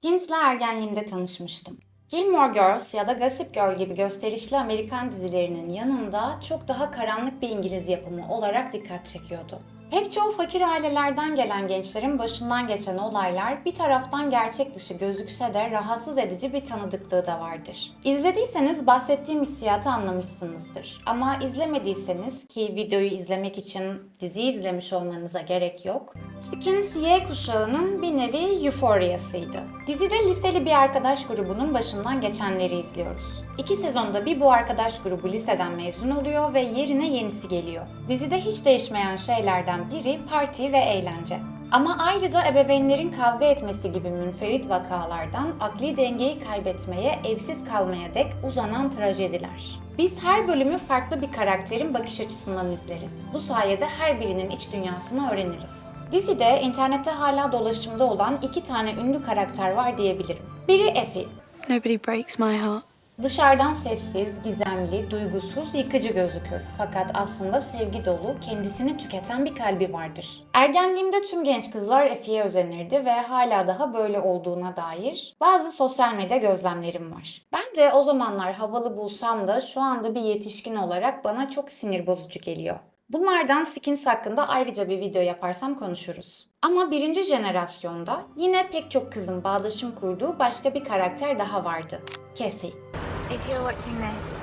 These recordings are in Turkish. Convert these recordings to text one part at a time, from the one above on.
Skins'le ergenliğimde tanışmıştım. Gilmore Girls ya da Gossip Girl gibi gösterişli Amerikan dizilerinin yanında çok daha karanlık bir İngiliz yapımı olarak dikkat çekiyordu. Pek çoğu fakir ailelerden gelen gençlerin başından geçen olaylar bir taraftan gerçek dışı gözükse de rahatsız edici bir tanıdıklığı da vardır. İzlediyseniz bahsettiğim hissiyatı anlamışsınızdır. Ama izlemediyseniz ki videoyu izlemek için diziyi izlemiş olmanıza gerek yok. Skins Y kuşağının bir nevi euphoria'sıydı. Dizide liseli bir arkadaş grubunun başından geçenleri izliyoruz. İki sezonda bir bu arkadaş grubu liseden mezun oluyor ve yerine yenisi geliyor. Dizide hiç değişmeyen şeylerden biri parti ve eğlence. Ama ayrıca ebeveynlerin kavga etmesi gibi münferit vakalardan akli dengeyi kaybetmeye, evsiz kalmaya dek uzanan trajediler. Biz her bölümü farklı bir karakterin bakış açısından izleriz. Bu sayede her birinin iç dünyasını öğreniriz. Dizide internette hala dolaşımda olan iki tane ünlü karakter var diyebilirim. Biri Effie, Nobody breaks my heart. Dışarıdan sessiz, gizemli, duygusuz, yıkıcı gözükür. Fakat aslında sevgi dolu, kendisini tüketen bir kalbi vardır. Ergenliğimde tüm genç kızlar Effie'ye özenirdi ve hala daha böyle olduğuna dair bazı sosyal medya gözlemlerim var. Ben de o zamanlar havalı bulsam da şu anda bir yetişkin olarak bana çok sinir bozucu geliyor. Bunlardan Skins hakkında ayrıca bir video yaparsam konuşuruz. Ama birinci jenerasyonda yine pek çok kızın bağdaşım kurduğu başka bir karakter daha vardı. Cassie. If you're watching this,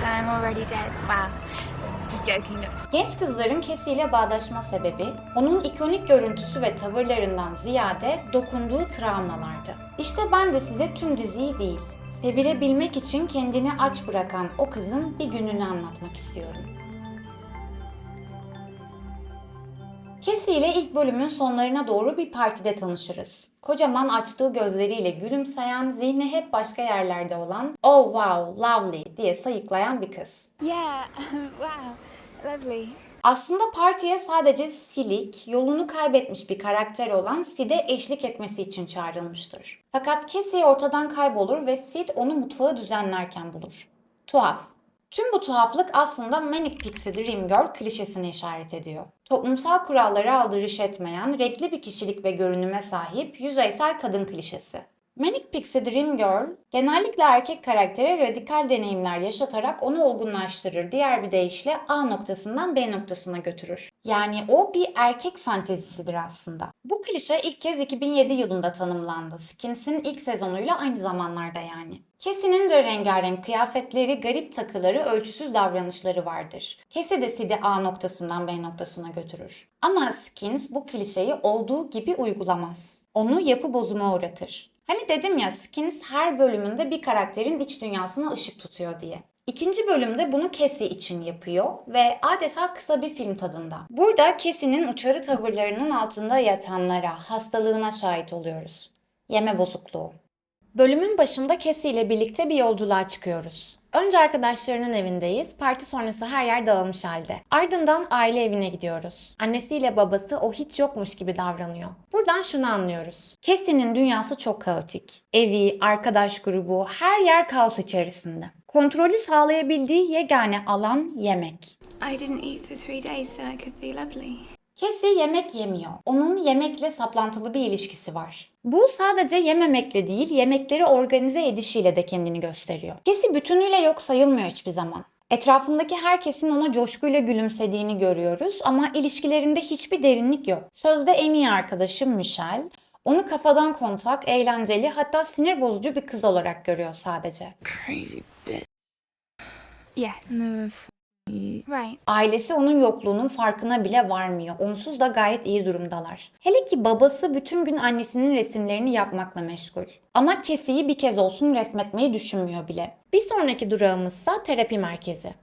then I'm already dead. Wow. Genç kızların ile bağdaşma sebebi onun ikonik görüntüsü ve tavırlarından ziyade dokunduğu travmalardı. İşte ben de size tüm diziyi değil, sevilebilmek için kendini aç bırakan o kızın bir gününü anlatmak istiyorum. Cassie ile ilk bölümün sonlarına doğru bir partide tanışırız. Kocaman açtığı gözleriyle gülümseyen, zihni hep başka yerlerde olan "Oh wow, lovely" diye sayıklayan bir kız. Yeah. wow. Lovely. Aslında partiye sadece silik, yolunu kaybetmiş bir karakter olan Sid'e eşlik etmesi için çağrılmıştır. Fakat Cassie ortadan kaybolur ve Sid onu mutfağı düzenlerken bulur. Tuhaf. Tüm bu tuhaflık aslında Manic Pixie Dream Girl klişesine işaret ediyor. Toplumsal kurallara aldırış etmeyen, renkli bir kişilik ve görünüme sahip yüzeysel kadın klişesi. Manic Pixie Dream Girl, genellikle erkek karaktere radikal deneyimler yaşatarak onu olgunlaştırır. Diğer bir deyişle A noktasından B noktasına götürür. Yani o bir erkek fantezisidir aslında. Bu klişe ilk kez 2007 yılında tanımlandı. Skins'in ilk sezonuyla aynı zamanlarda yani. Cassie'nin de rengarenk kıyafetleri, garip takıları, ölçüsüz davranışları vardır. Cassie de Sid'i A noktasından B noktasına götürür. Ama Skins bu klişeyi olduğu gibi uygulamaz. Onu yapı bozuma uğratır. Hani dedim ya Skins her bölümünde bir karakterin iç dünyasına ışık tutuyor diye. İkinci bölümde bunu Cassie için yapıyor ve adeta kısa bir film tadında. Burada Cassie'nin uçarı tavırlarının altında yatanlara, hastalığına şahit oluyoruz. Yeme bozukluğu. Bölümün başında Cassie ile birlikte bir yolculuğa çıkıyoruz. Önce arkadaşlarının evindeyiz. Parti sonrası her yer dağılmış halde. Ardından aile evine gidiyoruz. Annesiyle babası o hiç yokmuş gibi davranıyor. Buradan şunu anlıyoruz. Cassie'nin dünyası çok kaotik. Evi, arkadaş grubu, her yer kaos içerisinde. Kontrolü sağlayabildiği yegane alan yemek. I didn't eat for three days so I could be lovely. Cassie yemek yemiyor. Onun yemekle saplantılı bir ilişkisi var. Bu sadece yememekle değil, yemekleri organize edişiyle de kendini gösteriyor. Cassie bütünüyle yok sayılmıyor hiçbir zaman. Etrafındaki herkesin ona coşkuyla gülümsediğini görüyoruz ama ilişkilerinde hiçbir derinlik yok. Sözde en iyi arkadaşı Michelle, onu kafadan kontak, eğlenceli hatta sinir bozucu bir kız olarak görüyor sadece. Crazy bitch. Yeah. No. Right. Ailesi onun yokluğunun farkına bile varmıyor. Onsuz da gayet iyi durumdalar. Hele ki babası bütün gün annesinin resimlerini yapmakla meşgul. Ama Cassie'yi bir kez olsun resmetmeyi düşünmüyor bile. Bir sonraki durağımızsa terapi merkezi.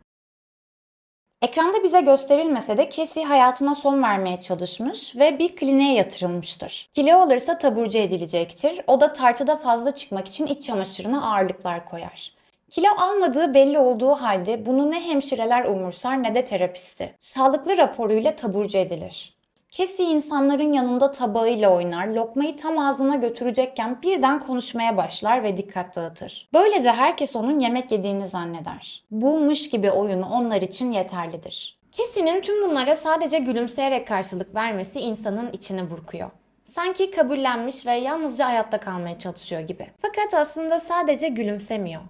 Ekranda bize gösterilmese de Cassie hayatına son vermeye çalışmış ve bir kliniğe yatırılmıştır. Kilo alırsa taburcu edilecektir. O da tartıda fazla çıkmak için iç çamaşırına ağırlıklar koyar. Kilo almadığı belli olduğu halde bunu ne hemşireler umursar ne de terapisti. Sağlıklı raporuyla taburcu edilir. Cassie insanların yanında tabağıyla oynar, lokmayı tam ağzına götürecekken birden konuşmaya başlar ve dikkat dağıtır. Böylece herkes onun yemek yediğini zanneder. Bulmuş gibi oyunu onlar için yeterlidir. Cassie'nin tüm bunlara sadece gülümseyerek karşılık vermesi insanın içini burkuyor. Sanki kabullenmiş ve yalnızca hayatta kalmaya çalışıyor gibi. Fakat aslında sadece gülümsemiyor.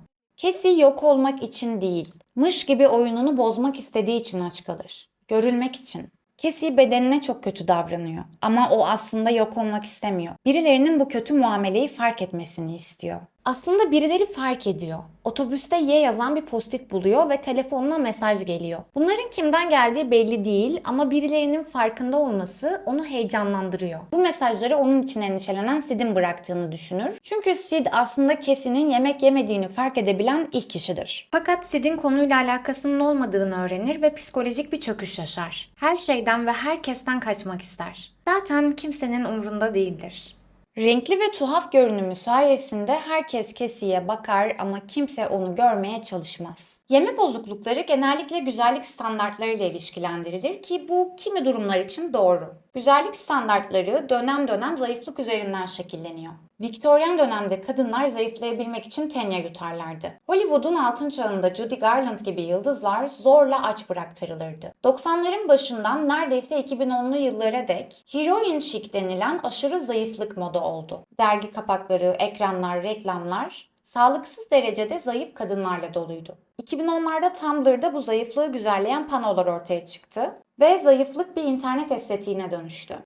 Cassie yok olmak için değil, mış gibi oyununu bozmak istediği için aç kalır. Görülmek için. Cassie bedenine çok kötü davranıyor ama o aslında yok olmak istemiyor. Birilerinin bu kötü muameleyi fark etmesini istiyor. Aslında birileri fark ediyor. Otobüste Y yazan bir postit buluyor ve telefonuna mesaj geliyor. Bunların kimden geldiği belli değil ama birilerinin farkında olması onu heyecanlandırıyor. Bu mesajları onun için endişelenen Sid'in bıraktığını düşünür. Çünkü Sid aslında Cassie'nin yemek yemediğini fark edebilen ilk kişidir. Fakat Sid'in konuyla alakasının olmadığını öğrenir ve psikolojik bir çöküş yaşar. Her şeyden ve herkesten kaçmak ister. Zaten kimsenin umrunda değildir. Renkli ve tuhaf görünümü sayesinde herkes Cassie'ye bakar ama kimse onu görmeye çalışmaz. Yeme bozuklukları genellikle güzellik standartlarıyla ilişkilendirilir ki bu kimi durumlar için doğru. Güzellik standartları dönem dönem zayıflık üzerinden şekilleniyor. Viktoryen dönemde kadınlar zayıflayabilmek için tenya yutarlardı. Hollywood'un altın çağında Judy Garland gibi yıldızlar zorla aç bıraktırılırdı. 90'ların başından neredeyse 2010'lu yıllara dek heroin chic denilen aşırı zayıflık moda oldu. Dergi kapakları, ekranlar, reklamlar sağlıksız derecede zayıf kadınlarla doluydu. 2010'larda Tumblr'da bu zayıflığı güzelleyen panolar ortaya çıktı ve zayıflık bir internet estetiğine dönüştü.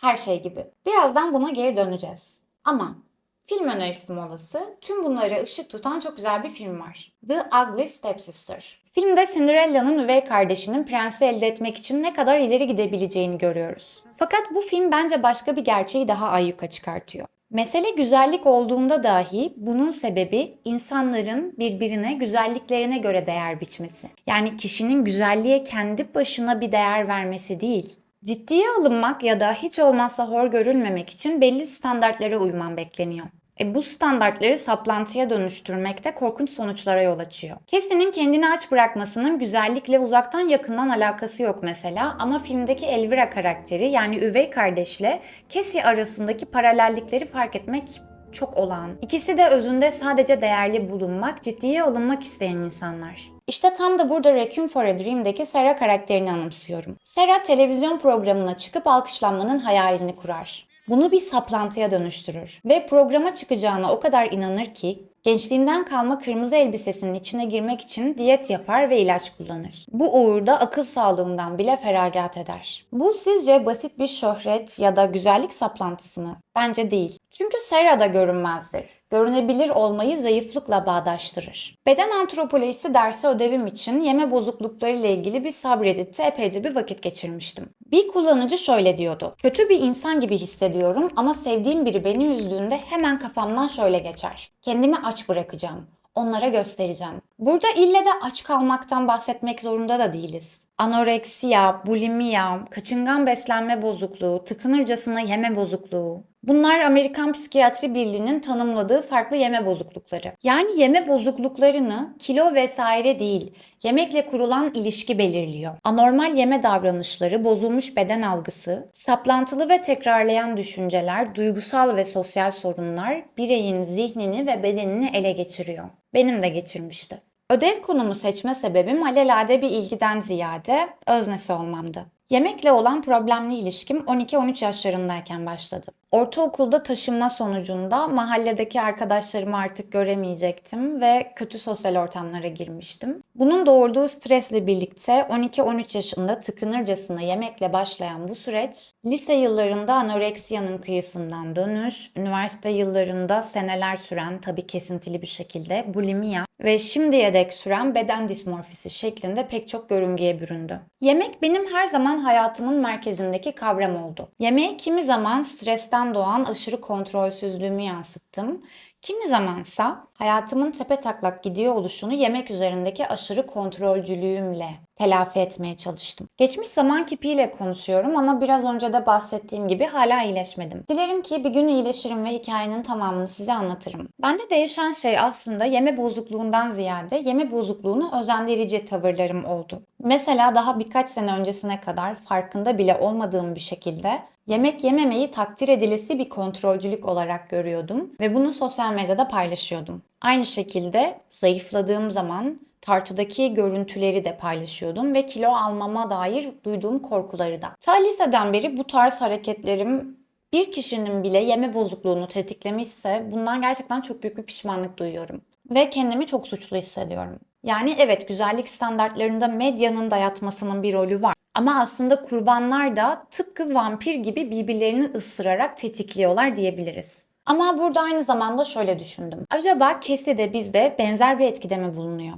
Her şey gibi. Birazdan buna geri döneceğiz. Ama film önerisi molası tüm bunlara ışık tutan çok güzel bir film var. The Ugly Stepsister. Filmde Cinderella'nın üvey kardeşinin prensi elde etmek için ne kadar ileri gidebileceğini görüyoruz. Fakat bu film bence başka bir gerçeği daha ayyuka çıkartıyor. Mesele güzellik olduğunda dahi bunun sebebi insanların birbirine güzelliklerine göre değer biçmesi. Yani kişinin güzelliğe kendi başına bir değer vermesi değil. Ciddiye alınmak ya da hiç olmazsa hor görülmemek için belli standartlara uyman bekleniyor. E bu standartları saplantıya dönüştürmekte korkunç sonuçlara yol açıyor. Cassie'nin kendini aç bırakmasının güzellikle uzaktan yakından alakası yok mesela ama filmdeki Elvira karakteri yani üvey kardeşle Cassie arasındaki paralellikleri fark etmek çok olağan. İkisi de özünde sadece değerli bulunmak, ciddiye alınmak isteyen insanlar. İşte tam da burada Requiem for a Dream'deki Sarah karakterini anımsıyorum. Sarah televizyon programına çıkıp alkışlanmanın hayalini kurar. Bunu bir saplantıya dönüştürür ve programa çıkacağına o kadar inanır ki gençliğinden kalma kırmızı elbisesinin içine girmek için diyet yapar ve ilaç kullanır. Bu uğurda akıl sağlığından bile feragat eder. Bu sizce basit bir şöhret ya da güzellik saplantısı mı? Bence değil. Çünkü Sarah da görünmezdir. Görünebilir olmayı zayıflıkla bağdaştırır. Beden antropolojisi dersi ödevim için yeme bozuklukları ile ilgili bir subreddit'te epeyce bir vakit geçirmiştim. Bir kullanıcı şöyle diyordu. Kötü bir insan gibi hissediyorum ama sevdiğim biri beni üzdüğünde hemen kafamdan şöyle geçer. Kendimi aç bırakacağım. Onlara göstereceğim. Burada ille de aç kalmaktan bahsetmek zorunda da değiliz. Anoreksiya, bulimiya, kaçıngan beslenme bozukluğu, tıkınırcasına yeme bozukluğu. Bunlar Amerikan Psikiyatri Birliği'nin tanımladığı farklı yeme bozuklukları. Yani yeme bozukluklarını kilo vesaire değil, yemekle kurulan ilişki belirliyor. Anormal yeme davranışları, bozulmuş beden algısı, saplantılı ve tekrarlayan düşünceler, duygusal ve sosyal sorunlar bireyin zihnini ve bedenini ele geçiriyor. Benim de geçirmişti. Ödev konumu seçme sebebim alelade bir ilgiden ziyade öznesi olmamdı. Yemekle olan problemli ilişkim 12-13 yaşlarındayken başladı. Ortaokulda taşınma sonucunda mahalledeki arkadaşlarımı artık göremeyecektim ve kötü sosyal ortamlara girmiştim. Bunun doğurduğu stresle birlikte 12-13 yaşında tıkınırcasına yemekle başlayan bu süreç, lise yıllarında anoreksiyanın kıyısından dönüş, üniversite yıllarında seneler süren tabii kesintili bir şekilde bulimiya ve şimdiye dek süren beden dismorfisi şeklinde pek çok görüngüye büründü. Yemek benim her zaman hayatımın merkezindeki kavram oldu. Yemeğe kimi zaman stresten doğan aşırı kontrolsüzlüğümü yansıttım. Kimi zamansa hayatımın tepe taklak gidiyor oluşunu yemek üzerindeki aşırı kontrolcülüğümle telafi etmeye çalıştım. Geçmiş zaman kipiyle konuşuyorum ama biraz önce de bahsettiğim gibi hala iyileşmedim. Dilerim ki bir gün iyileşirim ve hikayenin tamamını size anlatırım. Bende değişen şey aslında yeme bozukluğundan ziyade yeme bozukluğunu özendirici tavırlarım oldu. Mesela daha birkaç sene öncesine kadar farkında bile olmadığım bir şekilde yemek yememeyi takdir edilisi bir kontrolcülük olarak görüyordum ve bunu sosyal medyada paylaşıyordum. Aynı şekilde zayıfladığım zaman tartıdaki görüntüleri de paylaşıyordum ve kilo almama dair duyduğum korkuları da. Ta liseden beri bu tarz hareketlerim Bir kişinin bile yeme bozukluğunu tetiklemişse bundan gerçekten çok büyük bir pişmanlık duyuyorum. Ve kendimi çok suçlu hissediyorum. Yani evet güzellik standartlarında medyanın dayatmasının bir rolü var. Ama aslında kurbanlar da tıpkı vampir gibi birbirlerini ısırarak tetikliyorlar diyebiliriz. Ama burada aynı zamanda şöyle düşündüm. Acaba Kesi de bizde benzer bir etkide mi bulunuyor?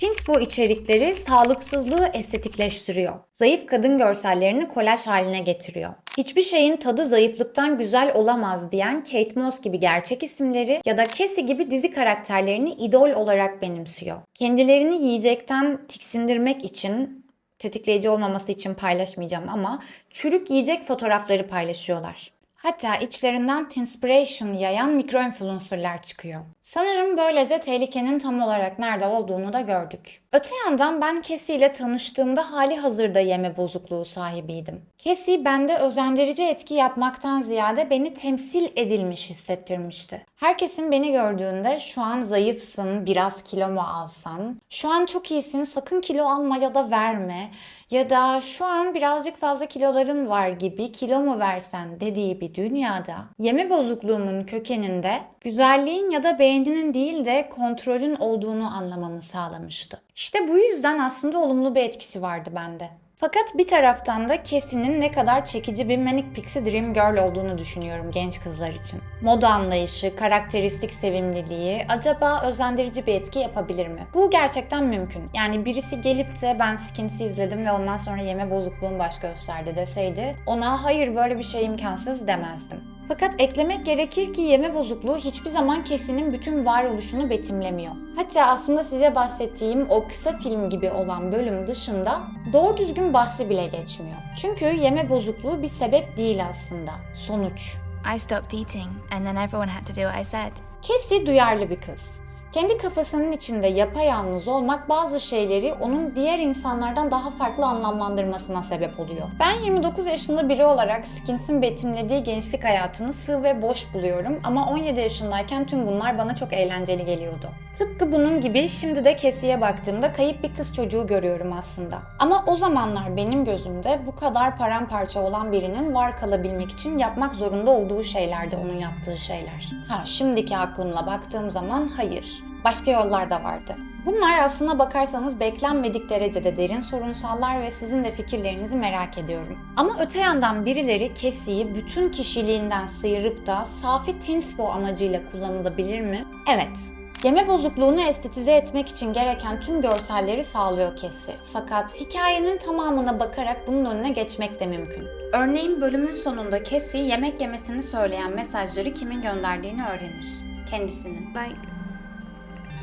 Tinspo içerikleri sağlıksızlığı estetikleştiriyor. Zayıf kadın görsellerini kolaj haline getiriyor. Hiçbir şeyin tadı zayıflıktan güzel olamaz diyen Kate Moss gibi gerçek isimleri ya da Cassie gibi dizi karakterlerini idol olarak benimsiyor. Kendilerini yiyecekten tiksindirmek için tetikleyici olmaması için paylaşmayacağım ama çürük yiyecek fotoğrafları paylaşıyorlar. Hatta içlerinden tinspiration yayan mikro influencerlar çıkıyor. Sanırım böylece tehlikenin tam olarak nerede olduğunu da gördük. Öte yandan ben Cassie ile tanıştığımda hali hazırda yeme bozukluğu sahibiydim. Cassie bende özendirici etki yapmaktan ziyade beni temsil edilmiş hissettirmişti. Herkesin beni gördüğünde şu an zayıfsın, biraz kilo mu alsan, şu an çok iyisin, sakın kilo alma ya da verme ya da şu an birazcık fazla kiloların var gibi kilo mu versen dediği bir dünyada yeme bozukluğumun kökeninde güzelliğin ya da beğeninin değil de kontrolün olduğunu anlamamı sağlamıştı. İşte bu yüzden aslında olumlu bir etkisi vardı bende. Fakat bir taraftan da Cassie'nin ne kadar çekici bir Manic Pixie Dream Girl olduğunu düşünüyorum genç kızlar için. Moda anlayışı, karakteristik sevimliliği acaba özendirici bir etki yapabilir mi? Bu gerçekten mümkün. Yani birisi gelip de ben Skins'i izledim ve ondan sonra yeme bozukluğum baş gösterdi deseydi ona hayır böyle bir şey imkansız demezdim. Fakat eklemek gerekir ki yeme bozukluğu hiçbir zaman Cassie'nin bütün varoluşunu betimlemiyor. Hatta aslında size bahsettiğim o kısa film gibi olan bölüm dışında doğru düzgün bahsi bile geçmiyor. Çünkü yeme bozukluğu bir sebep değil aslında, sonuç. I stopped eating, and then everyone had to do what I said. Cassie duyarlı bir kız. Kendi kafasının içinde yapayalnız olmak bazı şeyleri onun diğer insanlardan daha farklı anlamlandırmasına sebep oluyor. Ben 29 yaşında biri olarak Skins'in betimlediği gençlik hayatını sığ ve boş buluyorum ama 17 yaşındayken tüm bunlar bana çok eğlenceli geliyordu. Tıpkı bunun gibi şimdi de Cassie'ye baktığımda kayıp bir kız çocuğu görüyorum aslında. Ama o zamanlar benim gözümde bu kadar paramparça olan birinin var kalabilmek için yapmak zorunda olduğu şeylerdi onun yaptığı şeyler. Ha şimdiki aklımla baktığım zaman hayır. Başka yollar da vardı. Bunlar aslına bakarsanız beklenmedik derecede derin sorunsallar ve sizin de fikirlerinizi merak ediyorum. Ama öte yandan birileri Cassie'yi bütün kişiliğinden sıyırıp da safi tinspo amacıyla kullanılabilir mi? Evet. Yeme bozukluğunu estetize etmek için gereken tüm görselleri sağlıyor Cassie. Fakat hikayenin tamamına bakarak bunun önüne geçmek de mümkün. Örneğin bölümün sonunda Cassie yemek yemesini söyleyen mesajları kimin gönderdiğini öğrenir. Kendisinin. Like,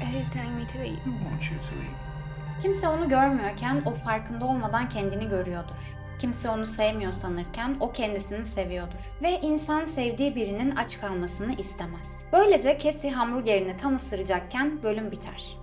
who's telling me to eat? Who wants you to eat? Kimse onu görmüyorken o farkında olmadan kendini görüyordur. Kimse onu sevmiyor sanırken o kendisini seviyordur. Ve insan sevdiği birinin aç kalmasını istemez. Böylece Cassie hamburgerini tam ısıracakken bölüm biter.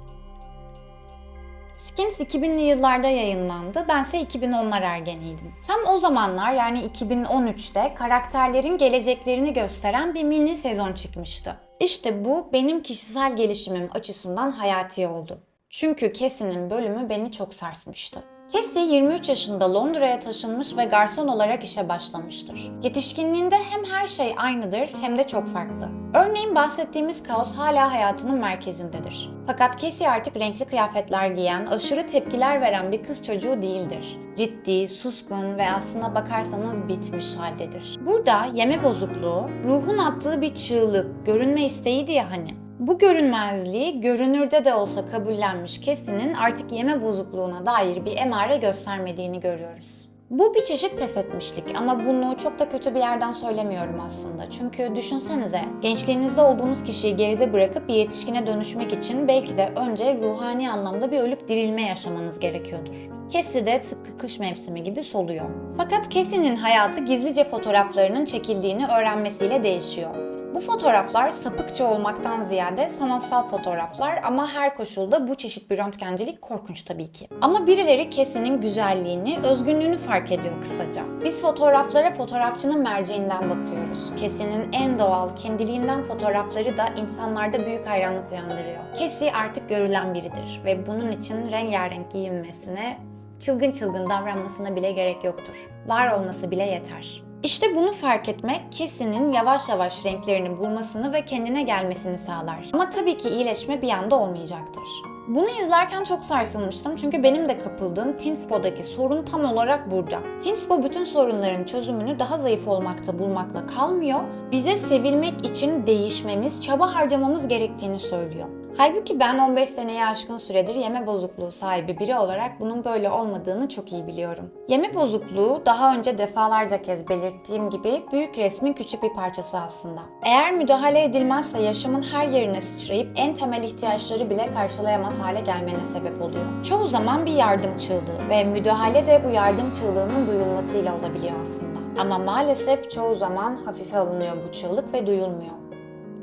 Skins 2000'li yıllarda yayınlandı. Bense 2010'lar ergeniydim. Tam o zamanlar yani 2013'te karakterlerin geleceklerini gösteren bir mini sezon çıkmıştı. İşte bu benim kişisel gelişimim açısından hayati oldu. Çünkü Cassie'nin bölümü beni çok sarsmıştı. Cassie 23 yaşında Londra'ya taşınmış ve garson olarak işe başlamıştır. Yetişkinliğinde hem her şey aynıdır hem de çok farklı. Örneğin bahsettiğimiz kaos hala hayatının merkezindedir. Fakat Cassie artık renkli kıyafetler giyen, aşırı tepkiler veren bir kız çocuğu değildir. Ciddi, suskun ve aslına bakarsanız bitmiş haldedir. Burada yeme bozukluğu, ruhun attığı bir çığlık, görünme isteğiydi ya hani. Bu görünmezliği görünürde de olsa kabullenmiş Cassie'nin artık yeme bozukluğuna dair bir emare göstermediğini görüyoruz. Bu bir çeşit pes etmişlik ama bunu çok da kötü bir yerden söylemiyorum aslında. Çünkü düşünsenize gençliğinizde olduğunuz kişiyi geride bırakıp bir yetişkine dönüşmek için belki de önce ruhani anlamda bir ölüp dirilme yaşamanız gerekiyordur. Cassie de tıpkı kış mevsimi gibi soluyor. Fakat Cassie'nin hayatı gizlice fotoğraflarının çekildiğini öğrenmesiyle değişiyor. Bu fotoğraflar sapıkça olmaktan ziyade sanatsal fotoğraflar ama her koşulda bu çeşit bir röntgencilik korkunç tabii ki. Ama birileri Cassie'nin güzelliğini, özgünlüğünü fark ediyor kısaca. Biz fotoğraflara fotoğrafçının merceğinden bakıyoruz. Cassie'nin en doğal, kendiliğinden fotoğrafları da insanlarda büyük hayranlık uyandırıyor. Cassie artık görülen biridir ve bunun için rengarenk giyinmesine, çılgın çılgın davranmasına bile gerek yoktur. Var olması bile yeter. İşte bunu fark etmek Cassie'nin yavaş yavaş renklerini bulmasını ve kendine gelmesini sağlar. Ama tabii ki iyileşme bir anda olmayacaktır. Bunu izlerken çok sarsılmıştım çünkü benim de kapıldığım Tinspo'daki sorun tam olarak burada. Tinspo bütün sorunların çözümünü daha zayıf olmakta bulmakla kalmıyor, bize sevilmek için değişmemiz, çaba harcamamız gerektiğini söylüyor. Halbuki ben 15 seneye aşkın süredir yeme bozukluğu sahibi biri olarak bunun böyle olmadığını çok iyi biliyorum. Yeme bozukluğu daha önce defalarca kez belirttiğim gibi büyük resmin küçük bir parçası aslında. Eğer müdahale edilmezse yaşamın her yerine sıçrayıp en temel ihtiyaçları bile karşılayamaz hale gelmene sebep oluyor. Çoğu zaman bir yardım çığlığı ve müdahale de bu yardım çığlığının duyulmasıyla olabiliyor aslında. Ama maalesef çoğu zaman hafife alınıyor bu çığlık ve duyulmuyor.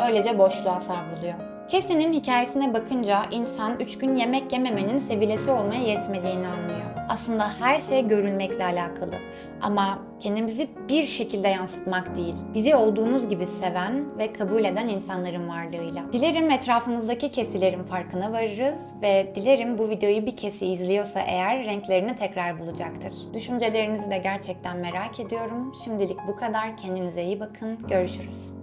Öylece boşluğa savruluyor. Cassie'nin hikayesine bakınca insan 3 gün yemek yememenin sevilesi olmaya yetmediğini anlıyor. Aslında her şey görünmekle alakalı. Ama kendimizi bir şekilde yansıtmak değil. Bizi olduğumuz gibi seven ve kabul eden insanların varlığıyla. Dilerim etrafımızdaki kesilerin farkına varırız ve dilerim bu videoyu bir kesi izliyorsa eğer renklerini tekrar bulacaktır. Düşüncelerinizi de gerçekten merak ediyorum. Şimdilik bu kadar. Kendinize iyi bakın. Görüşürüz.